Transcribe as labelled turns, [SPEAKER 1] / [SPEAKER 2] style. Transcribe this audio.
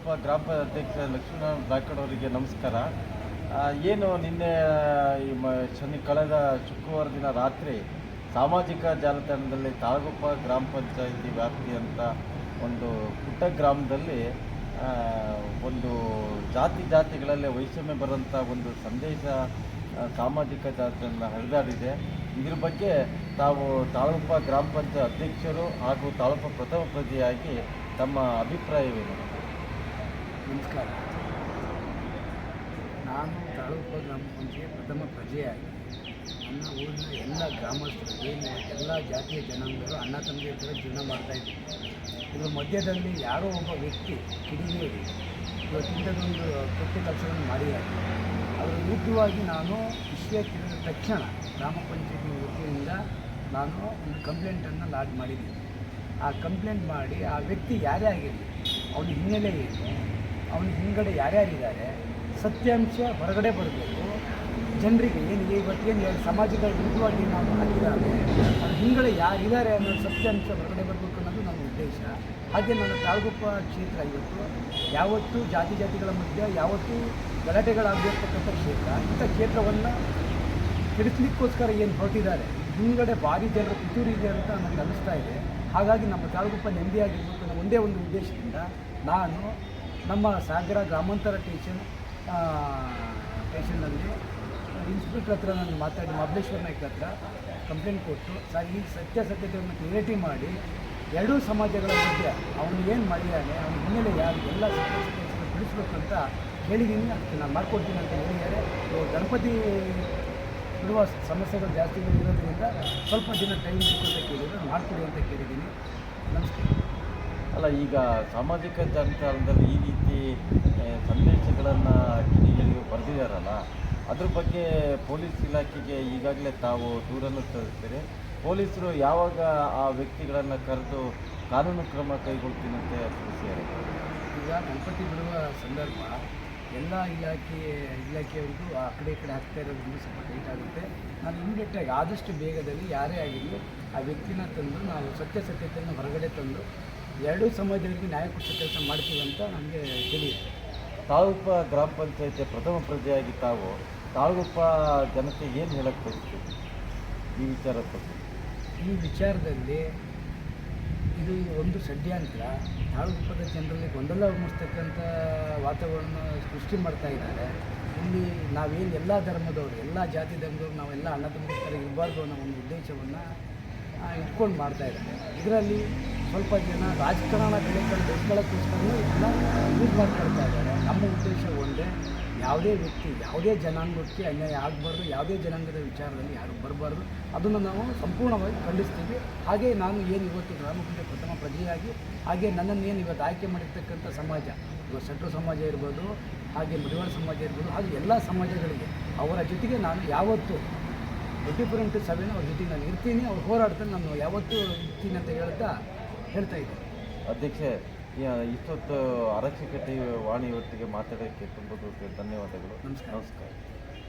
[SPEAKER 1] ತಾಳಗುಪ್ಪ ಗ್ರಾಮ ಅಧ್ಯಕ್ಷ ಲಕ್ಷ್ಮೀನಾರಾಯಣ ಬ್ಲಾಕಡ್ ಅವರಿಗೆ ನಮಸ್ಕಾರ ಏನು ನಿನ್ನೆ, ಈ ಮ, ಶನಿ, ಕಳೆದ ಶುಕ್ರವಾರ ದಿನ ರಾತ್ರಿ ಸಾಮಾಜಿಕ ಜಾಲತಾಣದಲ್ಲಿ ತಾಳಗುಪ್ಪ ಗ್ರಾಮ ಪಂಚಾಯತಿ ವ್ಯಾಪ್ತಿಯಂಥ ಒಂದು ಪುಟ್ಟ ಗ್ರಾಮದಲ್ಲಿ ಒಂದು ಜಾತಿ ಜಾತಿಗಳಲ್ಲಿ ವೈಷಮ್ಯ ಬರೋಂಥ ಒಂದು ಸಂದೇಶ ಸಾಮಾಜಿಕ ಜಾಲತಾಣ ಹರಿದಾಡಿದೆ. ಇದ್ರ ಬಗ್ಗೆ ತಾವು ತಾಳಗುಪ್ಪ ಗ್ರಾಮ ಪಂಚಾಯತ್ ಅಧ್ಯಕ್ಷರು ಹಾಗೂ ತಾಳಗುಪ್ಪ ಪ್ರಥಮ ಪ್ರತಿಯಾಗಿ ತಮ್ಮ ಅಭಿಪ್ರಾಯವೇನು?
[SPEAKER 2] ನಮಸ್ಕಾರ. ನಾನು ತಾಲೂಕು ಗ್ರಾಮ ಪಂಚಾಯತ್ ಪ್ರಥಮ ಪ್ರಜೆಯಾಗಿ. ನನ್ನ ಊರಿನ ಎಲ್ಲ ಗ್ರಾಮಸ್ಥರು ಏನು ಎಲ್ಲ ಜಾತಿಯ ಜನಾಂಗಗಳು ಅಣ್ಣ ತಂದೆಯ ಥರ ಜೀವನ ಮಾಡ್ತಾಯಿದ್ದೀವಿ ಇದ್ರ ಮಧ್ಯದಲ್ಲಿ ಯಾರೋ ಒಬ್ಬ ವ್ಯಕ್ತಿ ಕಿಡಿಗೇರಿ ಇವತ್ತಿಂದದೊಂದು ಕೆಟ್ಟ ಕೆಲಸವನ್ನು ಮಾಡಿದ್ದಾರೆ. ಅದರ ವಿರುದ್ಧವಾಗಿ ನಾನು ವಿಷಯ ತಿಳಿದ ತಕ್ಷಣ ಗ್ರಾಮ ಪಂಚಾಯತಿ ವತಿಯಿಂದ ನಾನು ಒಂದು ಕಂಪ್ಲೇಂಟನ್ನು ಲಾಡ್ ಮಾಡಿದ್ದೀನಿ. ಆ ಕಂಪ್ಲೇಂಟ್ ಮಾಡಿ ಆ ವ್ಯಕ್ತಿ ಯಾರೇ ಆಗಿರಲಿ, ಅವನ ಹಿನ್ನೆಲೆ ಏನು ಅವನ ಹಿಂಗಡೆ ಯಾರ್ಯಾರಿದ್ದಾರೆ, ಸತ್ಯಾಂಶ ಹೊರಗಡೆ ಬರಬೇಕು, ಜನರಿಗೆ ಏನಿದೆ ಇವತ್ತೇನು ಸಮಾಜದ ವಿರುದ್ಧವಾಗಿ ನಾವು ಹಾಕಿದ್ದಾರೆ, ಅವ್ರ ಹಿಂಗಡೆ ಯಾರಿದ್ದಾರೆ ಅನ್ನೋ ಸತ್ಯಾಂಶ ಹೊರಗಡೆ ಬರಬೇಕು ಅನ್ನೋದು ನನ್ನ ಉದ್ದೇಶ. ಹಾಗೆ ನನ್ನ ತಾಳ್ಗುಪ್ಪ ಕ್ಷೇತ್ರ ಇವತ್ತು, ಯಾವತ್ತೂ ಜಾತಿ ಜಾತಿಗಳ ಮಧ್ಯೆ, ಯಾವತ್ತೂ ಗಲಾಟೆಗಳಾಗಿರ್ತಕ್ಕಂಥ ಕ್ಷೇತ್ರ, ಇಂಥ ಕ್ಷೇತ್ರವನ್ನು ತಿಳಿಸ್ಲಿಕ್ಕೋಸ್ಕರ ಏನು ಹೊರಟಿದ್ದಾರೆ ಹಿಂಗಡೆ ಭಾರಿ ಜನರು ಪಿತೂರಿ ಇದೆ ಅಂತ ನನಗೆ ಅನ್ನಿಸ್ತಾ ಇದೆ. ಹಾಗಾಗಿ ನಮ್ಮ ತಾಳ್ಗುಪ್ಪ ನೆಮ್ಮದಿಯಾಗಿರ್ಬೇಕು ಅನ್ನೋ ಒಂದೇ ಒಂದು ಉದ್ದೇಶದಿಂದ ನಾನು ನಮ್ಮ ಸಾಗರ ಗ್ರಾಮಾಂತರ ಟೇಷನ್ ಟೇಷನ್ನಲ್ಲಿ ಇನ್ಸ್ಪೆಕ್ಟರ್ ಹತ್ರ ನಾನು ಮಾತಾಡಿ, ಮಹಬಲೇಶ್ವರ ನಾಯ್ಕ ಹತ್ರ ಕಂಪ್ಲೇಂಟ್ ಕೊಟ್ಟು, ಸರ್, ಈ ಸತ್ಯಾಸತ್ಯತೆಯನ್ನು ಕ್ಲಿಯರಿಟಿ ಮಾಡಿ, ಎರಡೂ ಸಮಾಜಗಳ ಮಧ್ಯೆ ಅವನು ಏನು ಮಾಡಿದ್ದಾನೆ ಅವನ ಹಿನ್ನೆಲೆ ಯಾರು, ಎಲ್ಲ ಬಿಡಿಸ್ಬೇಕು ಅಂತ ಹೇಳಿದ್ದೀನಿ. ಅದಕ್ಕೆ ನಾನು ಮಾಡ್ಕೊಡ್ತೀನಿ ಅಂತ ಹೇಳಿದ್ದಾರೆ. ಗಣಪತಿ ಇರುವ ಸಮಸ್ಯೆಗಳು ಜಾಸ್ತಿ ಇರೋದ್ರಿಂದ ಸ್ವಲ್ಪ ದಿನ ಟೈಮ್ ಬೇಕು ಅಂತ ಕೇಳಿದ್ರೆ ಮಾಡಿಕೊಡಿ ಅಂತ ಕೇಳಿದ್ದೀನಿ. ನಮಸ್ಕಾರ
[SPEAKER 1] ಅಲ್ಲ, ಈಗ ಸಾಮಾಜಿಕ ಜಾಲತಾಣದಲ್ಲಿ ಈ ರೀತಿ ಸಂದೇಶಗಳನ್ನು ಕಿಡಿಗೇಡಿಗಳು ಬರೆದಿದ್ದಾರಲ್ಲ ಅದ್ರ ಬಗ್ಗೆ ಪೊಲೀಸ್ ಇಲಾಖೆಗೆ ಈಗಾಗಲೇ ತಾವು ದೂರನ್ನು ಸಲ್ಲಿಸ್ತೀರಿ ಪೊಲೀಸರು ಯಾವಾಗ ಆ ವ್ಯಕ್ತಿಗಳನ್ನು ಕರೆದು ಕಾನೂನು ಕ್ರಮ ಕೈಗೊಳ್ತೀನಿ ಅಂತ ತಿಳಿಸಿದ್ದಾರೆ?
[SPEAKER 2] ಈಗ ಗಣಪತಿ ಬಿಡುವ ಸಂದರ್ಭ, ಎಲ್ಲ ಇಲಾಖೆ, ಇಲಾಖೆಯವ್ರಿಗೂ ಆ ಕಡೆ ಈ ಕಡೆ ಹಾಕ್ತಾ ಇರೋದ್ರಿಂದ ಸ್ವಲ್ಪ ಲೇಟ್ ಆಗುತ್ತೆ. ನಾನು ಇಮಿಡಿಯೇಟಾಗಿ ಆದಷ್ಟು ಬೇಗದಲ್ಲಿ ಯಾರೇ ಆಗಿರಲಿ ಆ ವ್ಯಕ್ತಿನ ತಂದು ನಾವು ಸತ್ಯಾಸತ್ಯತೆಯನ್ನು ಹೊರಗಡೆ ತಂದು ಎರಡೂ ಸಮಾಜಗಳಿಗೆ ನ್ಯಾಯ ಕೊಟ್ಟ ಕೆಲಸ ಮಾಡ್ತೀವಿ ಅಂತ ನಮಗೆ ತಿಳಿಯುತ್ತೆ.
[SPEAKER 1] ತಾಲೂಕ ಗ್ರಾಮ ಪಂಚಾಯತಿಯ ಪ್ರಥಮ ಪ್ರಜೆಯಾಗಿ ತಾವು ತಾಳಗುಪ್ಪ ಜನತೆಗೆ ಏನು ಹೇಳಕ್ಕೆ ಬಯಸ್ತೀವಿ ಈ ವಿಚಾರದ ಬಗ್ಗೆ.
[SPEAKER 2] ಈ ವಿಚಾರದಲ್ಲಿ ಇದು ಒಂದು ಷಡ್ಯಂತ್ರ. ತಾಳಗುಪ್ಪದ ಜನರಲ್ಲಿ ಗೊಂದಲ ಮೂಡಿಸ್ತಕ್ಕಂಥ ವಾತಾವರಣ ಸೃಷ್ಟಿ ಮಾಡ್ತಾ ಇದ್ದಾರೆ. ಇಲ್ಲಿ ನಾವೇನು ಎಲ್ಲ ಧರ್ಮದವರು ಎಲ್ಲ ಜಾತಿ ಧರ್ಮದವ್ರು ನಾವೆಲ್ಲ ಅಣ್ಣ ತಮ್ಮ ಇರಬಾರ್ದು ಅನ್ನೋ ಒಂದು ಉದ್ದೇಶವನ್ನು ಇಟ್ಕೊಂಡು ಮಾಡ್ತಾ ಇದ್ದಾರೆ. ಇದರಲ್ಲಿ ಸ್ವಲ್ಪ ಜನ ರಾಜಕಾರಣ ಕಡೆ ಬೆಳೆಸ್ಕೊಳ್ಳೋಕ್ಕೋಸ್ಕರನೂ ಎಲ್ಲ ಯೂಸ್ ಮಾಡ್ಕೊಳ್ತಾ ಇದ್ದಾರೆ. ನಮ್ಮ ಉದ್ದೇಶ ಒಂದೇ, ಯಾವುದೇ ವ್ಯಕ್ತಿ, ಯಾವುದೇ ಜನಾಂಗಕ್ಕೆ ಅನ್ಯಾಯ ಆಗಬಾರ್ದು, ಯಾವುದೇ ಜನಾಂಗದ ವಿಚಾರದಲ್ಲಿ ಯಾರು ಬರಬಾರ್ದು, ಅದನ್ನು ನಾವು ಸಂಪೂರ್ಣವಾಗಿ ಖಂಡಿಸ್ತೀವಿ. ಹಾಗೆ ನಾನು ಏನು ಇವತ್ತು ಗ್ರಾಮ ಪಂಚಾಯತ್ ಪ್ರಥಮ ಪ್ರಜೆಯಾಗಿ, ಹಾಗೆ ನನ್ನನ್ನು ಏನು ಇವತ್ತು ಆಯ್ಕೆ ಮಾಡಿರ್ತಕ್ಕಂಥ ಸಮಾಜ, ಇವತ್ತು ಸೆಟ್ರು ಸಮಾಜ ಇರ್ಬೋದು, ಹಾಗೆ ಮಡಿವಾಳ ಸಮಾಜ ಇರ್ಬೋದು, ಹಾಗೆ ಎಲ್ಲ ಸಮಾಜಗಳಿಗೆ ಅವರ ಜೊತೆಗೆ ನಾನು ಯಾವತ್ತೂ ಟ್ವೆಂಟಿ ಫೋರ್ ಇಂಟು ಸೆವೆನ್ ಅವ್ರ ಜೊತೆಗೆ ನಾನು ಇರ್ತೀನಿ. ಅವ್ರು ಹೋರಾಡ್ತೀನಿ ನಾನು ಯಾವತ್ತೂ ಇರ್ತೀನಿ ಅಂತ ಹೇಳ್ತಾ ಹೇಳ್ತಾ ಇದ್ದೀನಿ
[SPEAKER 1] ಅಧ್ಯಕ್ಷೆ ಇಷ್ಟೊತ್ತು ಆರಕ್ಷಕತೆ ವಾಣಿ ಇವತ್ತಿಗೆ ಮಾತಾಡೋಕ್ಕೆ ತುಂಬ ಧನ್ಯವಾದಗಳು.
[SPEAKER 2] ನಮಸ್ಕಾರ.
[SPEAKER 1] ನಮಸ್ಕಾರ.